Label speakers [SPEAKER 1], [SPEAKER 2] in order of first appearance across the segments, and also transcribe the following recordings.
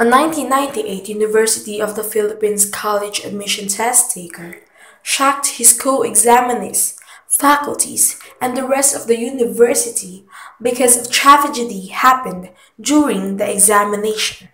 [SPEAKER 1] A 1998 University of the Philippines college admission test taker shocked his co-examinees, faculties, and the rest of the university because a tragedy happened during the examination.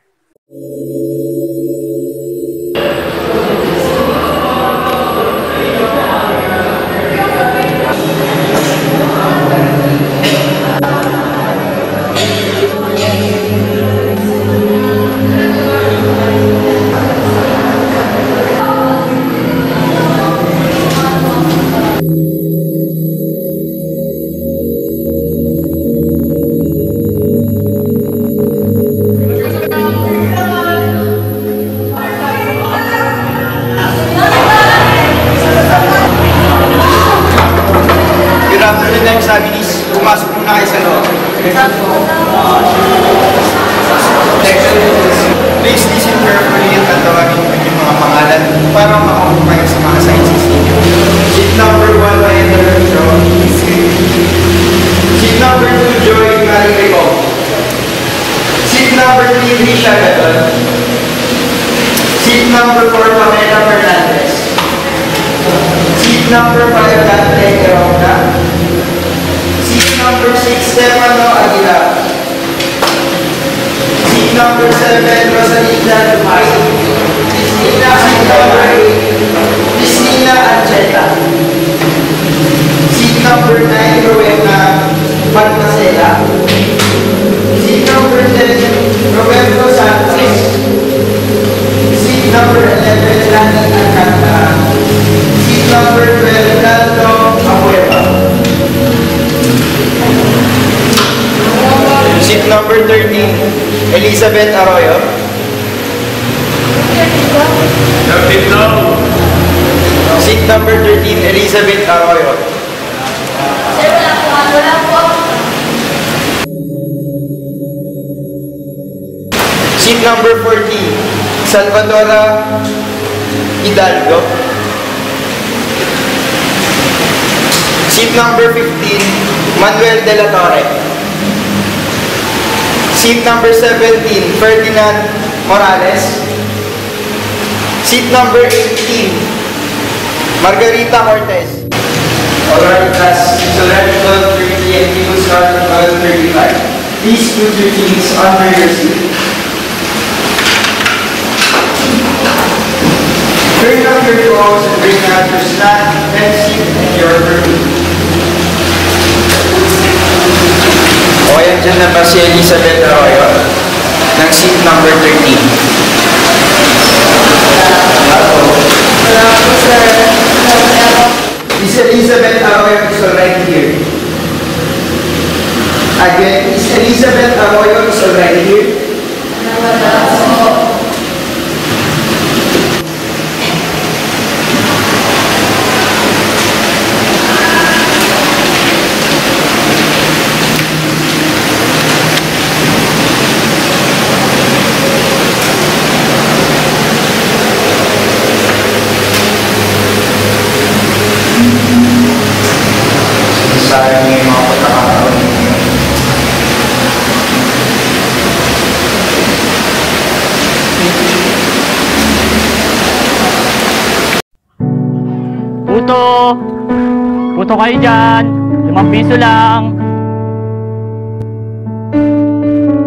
[SPEAKER 2] 15, Manuel De La Torre. Seat number 17, Ferdinand Morales. Seat number 18, Margarita Cortez. Alright, class. It's already 12.30 and we will start at 12.35. Please put your keys under your seat. Turn up your phones and bring out your snack, pencil, and your perfume. O, ayan dyan na ba si Elizabeth Arroyo ng seat number 13? Miss Elizabeth Arroyo is already here. Again, Miss Elizabeth Arroyo is already here.
[SPEAKER 3] Kayo dyan! Limang piso lang!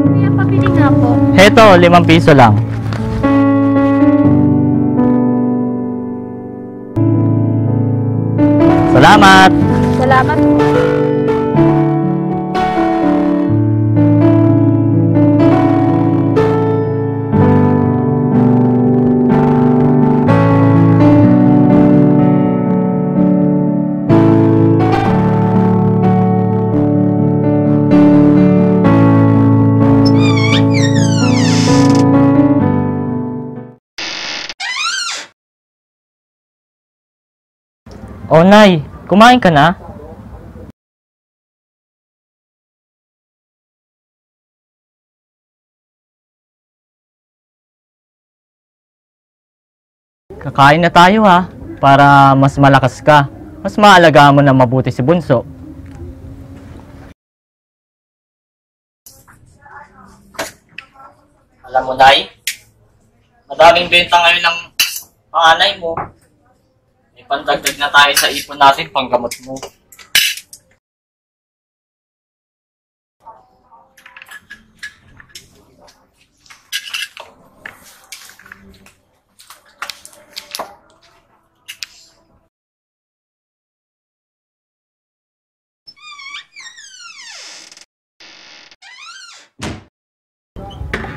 [SPEAKER 4] Kuya, pabili nga po.
[SPEAKER 3] Heto, limang piso lang. Salamat!
[SPEAKER 4] Salamat po.
[SPEAKER 3] Oh, Nay, kumain ka na? Kakain na tayo ha, para mas malakas ka. Mas maalagaan mo na mabuti si Bunso. Alam mo, Nay, madaming benta ngayon ng panganay mo. Pandagdag na tayo sa ipon natin, panggamot mo.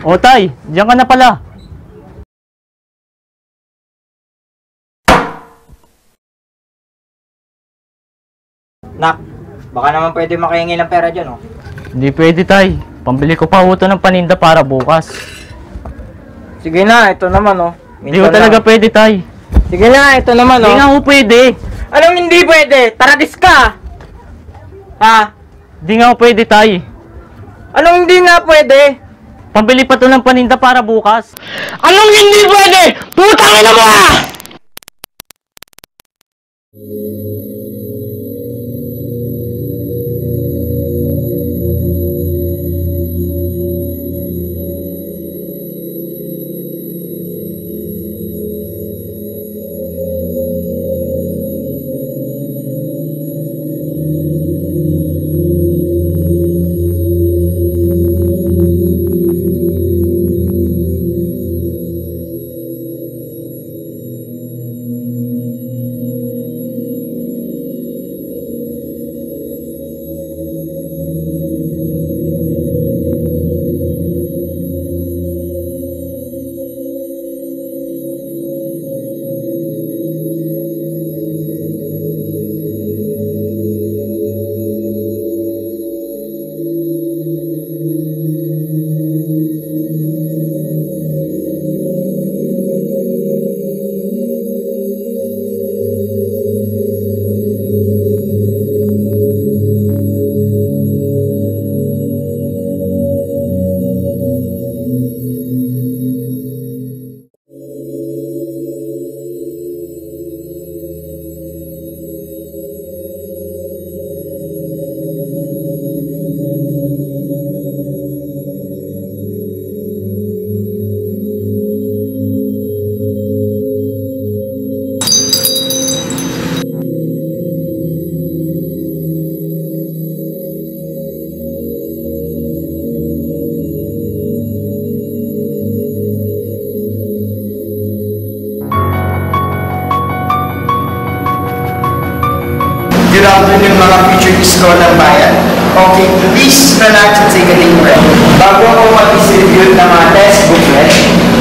[SPEAKER 3] O tay, diyan ka na pala.
[SPEAKER 5] Nak, baka naman pwede makahingi ng pera dyan, oh.
[SPEAKER 3] Hindi pwede tay. Pambili ko pa uto ng paninda para bukas.
[SPEAKER 5] Sige na, ito naman, oh.
[SPEAKER 3] Hindi ko talaga
[SPEAKER 5] lang.
[SPEAKER 3] pwede tay.
[SPEAKER 5] Sige na, ito naman,
[SPEAKER 3] Hindi
[SPEAKER 5] oh.
[SPEAKER 3] nga ako pwede.
[SPEAKER 5] Anong hindi pwede? Taradis ka! Ha?
[SPEAKER 3] Hindi nga ako pwede tay.
[SPEAKER 5] Anong hindi nga pwede?
[SPEAKER 3] Pambili pa to ng paninda para bukas.
[SPEAKER 5] Anong hindi pwede? Putang ina mo, ah!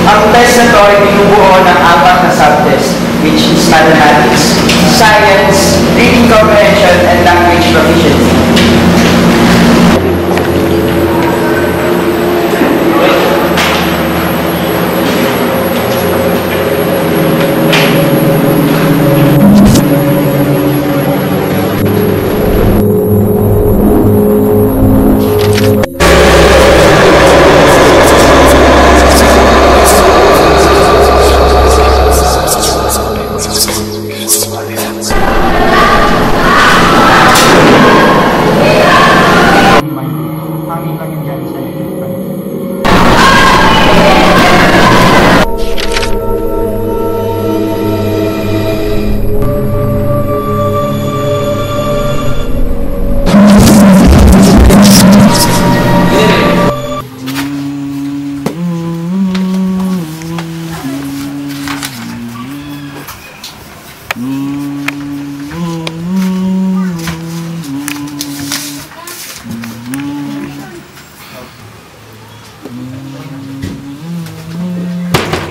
[SPEAKER 2] Ang test na to ay binubuo ng apat na subtest, which is mathematics, science, reading comprehension, and language proficiency.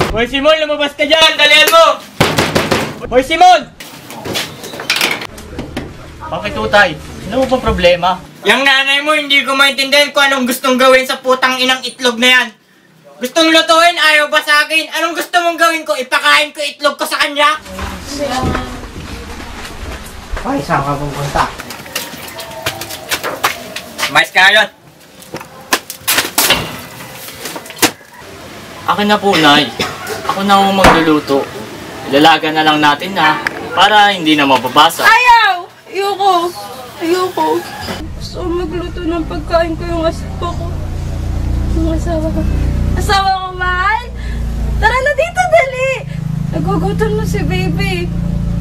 [SPEAKER 5] Hoy Simon, lumabas ka dyan! Dalihan mo! Hoy Simon!
[SPEAKER 3] Bakit utay? Ano mo bang problema?
[SPEAKER 5] Yung nanay mo, hindi ko maintindihan kung anong gustong gawin sa putang inang itlog na yan. Gustong lutuin, ayaw ba sa akin? Anong gusto mong gawin ko? Ipakain ko itlog ko sa kanya? Ay, saan ka pupunta? Mais ka ngayon.
[SPEAKER 3] Akin na po, Nay. Ako na ang magluluto. Ilalaga na lang natin na para hindi na mababasa.
[SPEAKER 6] Ayaw! Ayoko! Ayoko! Gusto magluto ng pagkain ko yung asawa ko. Yung asawa ko. Asawa ko, mahal! Tara na dito, dali! Nagugutom na si baby.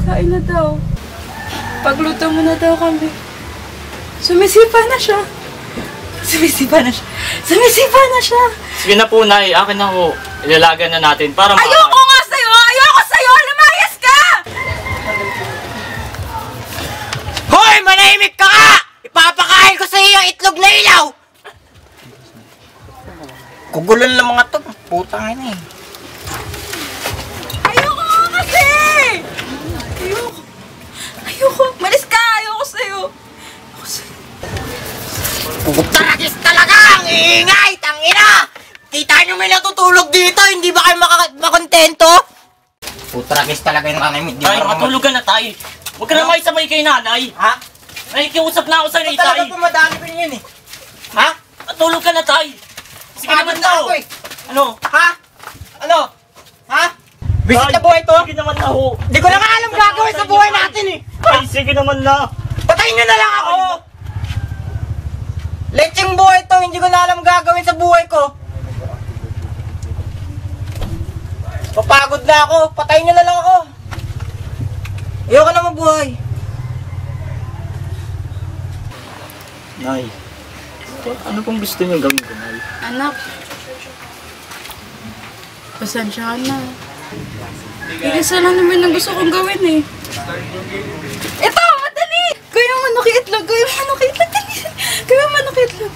[SPEAKER 6] Kain na daw. Pagluto mo na daw kami. Sumisipa na siya. Sumisipa na siya. Sumisipa na siya.
[SPEAKER 3] Sige na po, Nay. Akin na ho. Ilalaga na natin para ma-
[SPEAKER 6] Ayoko nga sa'yo! Ayoko sa'yo! Lumayas ka!
[SPEAKER 5] Hoy! Manahimik ka ka! Ipapakain ko sa iyo itlog na ilaw! Kugulan lang mga to. Putang ina eh.
[SPEAKER 6] Ayoko nga kasi! Ayoko. Ayoko. Malis ka! Ayoko sa'yo.
[SPEAKER 5] Putaragis talaga! Ang iingay! Tangina! Kita nyo may natutulog dito! Hindi ba kayo maka- makontento? Putaragis talaga yung nanay mo. Di
[SPEAKER 3] Tay, matulog ka na, Tay. Huwag ka na makisabay kay nanay.
[SPEAKER 5] Ha?
[SPEAKER 3] Nakikiusap na ako sa iyo, Tay.
[SPEAKER 5] talaga pumadami pa yun eh. Ha?
[SPEAKER 3] Matulog ka na, Tay. Sige
[SPEAKER 5] Pagod
[SPEAKER 3] naman
[SPEAKER 5] na ako eh.
[SPEAKER 3] Ano?
[SPEAKER 5] Ha? Ano? Ha? Visit
[SPEAKER 3] Tay,
[SPEAKER 5] na buhay to?
[SPEAKER 3] Sige naman na ho.
[SPEAKER 5] Di ko na nga alam gagawin sa buhay natin eh.
[SPEAKER 3] Tay, sige naman na.
[SPEAKER 5] Patayin nyo na lang ako! Lecheng buhay to, hindi ko na alam gagawin sa buhay ko. Papagod na ako, patayin nyo na lang ako. Ayoko na mabuhay.
[SPEAKER 3] Nay, ano pong gusto niyo gawin ko, Nay?
[SPEAKER 6] Anak. Pasensya ka na. Isa lang naman ang gusto kong gawin eh. Ito! Madali! Kuya manok itlog! Kuya manok itlog! Dali! Kuya manok itlog!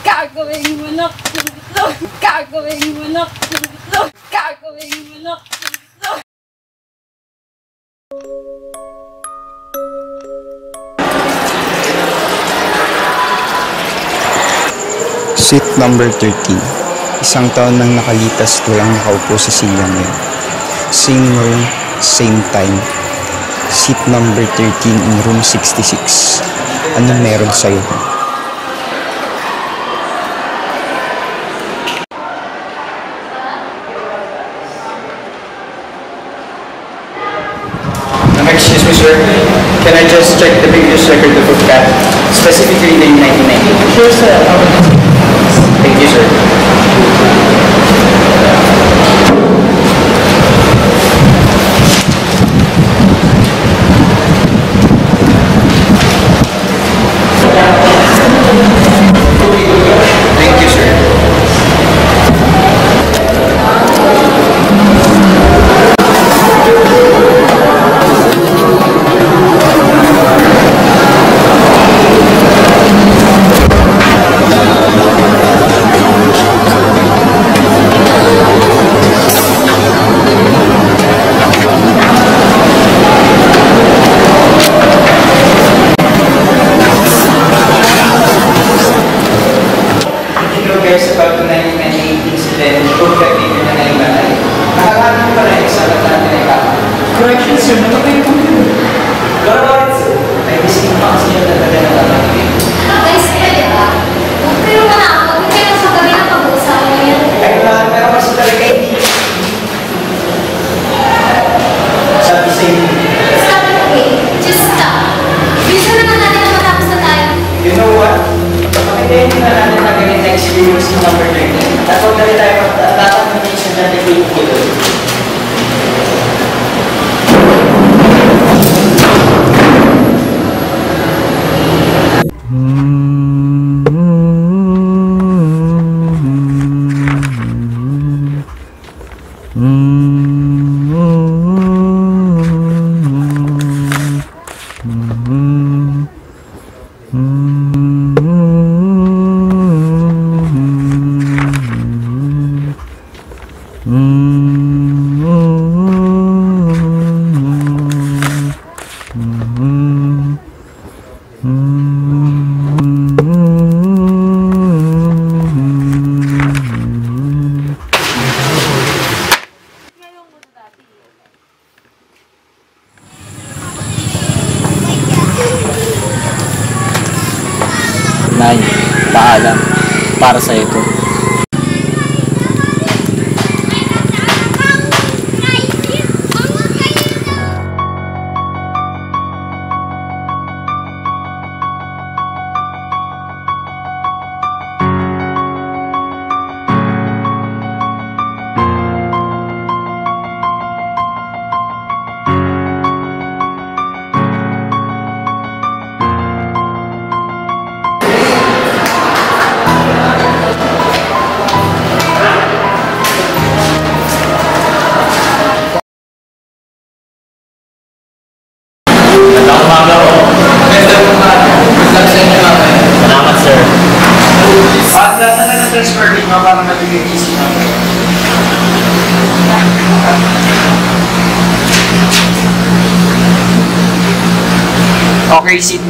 [SPEAKER 6] Gagawin mo manok itlog! Gagawin mo manok itlog! Gagawin mo manok itlog!
[SPEAKER 2] Seat number 13. Isang taon nang nakalitas walang nakaupo sa silya ngayon. Same room, same time. Seat number 13 in room 66. Ano meron sa'yo?
[SPEAKER 7] Can I just check the previous record of that? Specifically the 1990? Sure, sir. Thank you, sir.
[SPEAKER 3] Nay,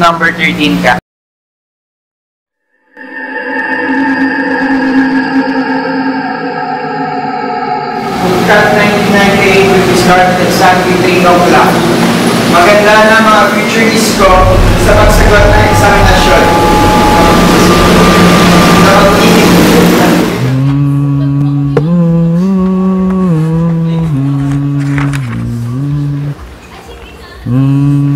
[SPEAKER 2] number 13 ka. Pagkat 1998 will start exactly 3 o'clock. Maganda na mga future is ko sa pagsagot ng
[SPEAKER 8] eksaminasyon. Mmm.
[SPEAKER 9] Mm-hmm.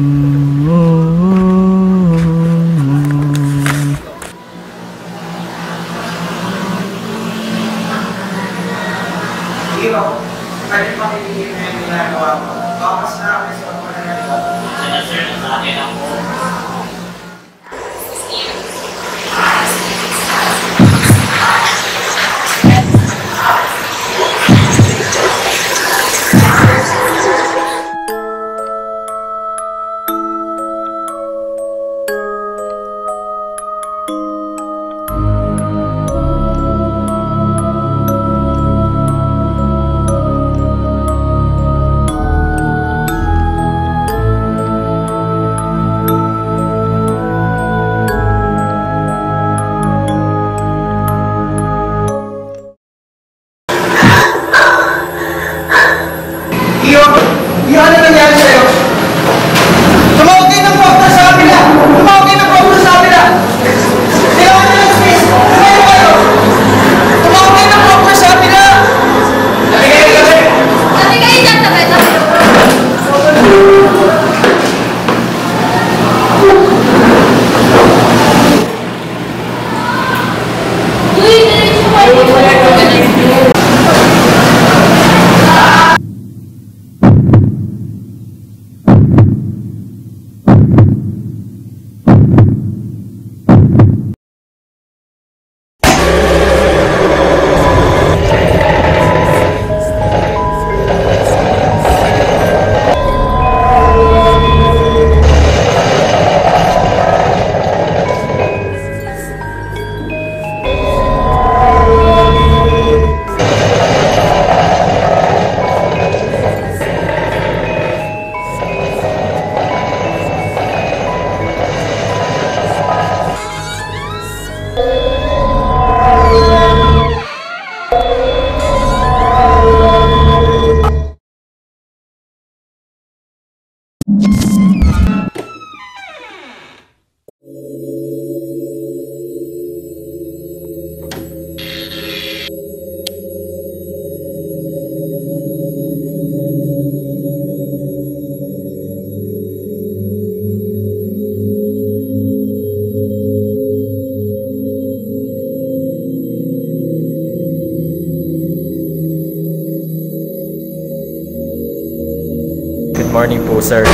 [SPEAKER 9] morning po, sir.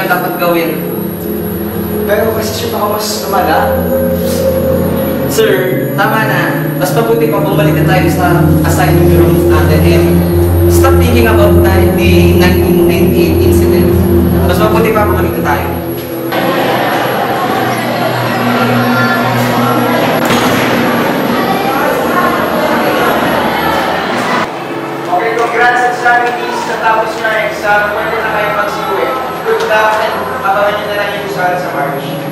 [SPEAKER 10] tayo dapat gawin.
[SPEAKER 2] Pero kasi siya baka mas lumala.
[SPEAKER 9] Sir, tama na. Mas mabuti pa bumalik na tayo sa assignment room natin and stop thinking about the 1998 incident. Mas mabuti pa bumalik na tayo.
[SPEAKER 2] Okay, congrats sa exam, Natapos na exam. Pwede na kayo mag And abangan nyo na lang yung sa March.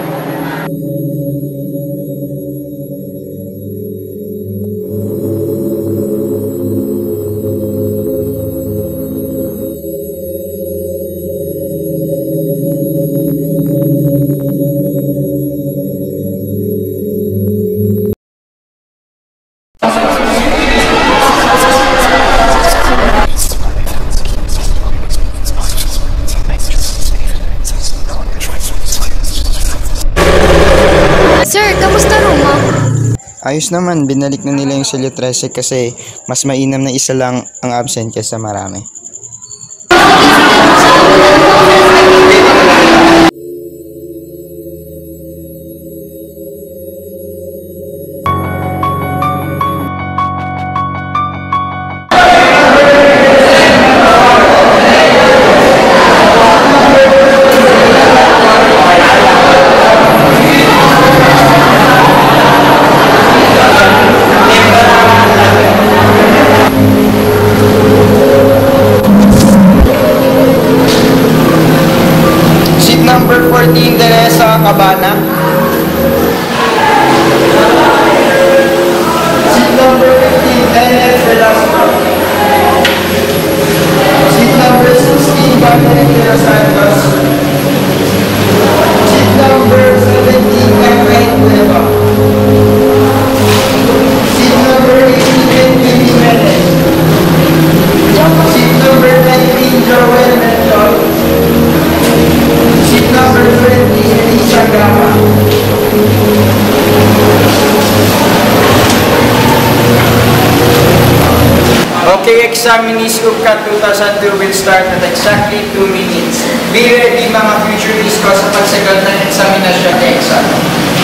[SPEAKER 11] Ayos naman, binalik na nila yung 13 kasi mas mainam na isa lang ang absent kaysa marami.
[SPEAKER 2] Number 14, Teresa Cabana. Seat number 15, Enel Velasco. Seat number 16, Dominic De examinees UPCA 2002 will start at exactly 2 minutes. Be ready mga future disco sa pagsagal ng examinasyon exam.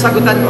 [SPEAKER 2] Lahat nilang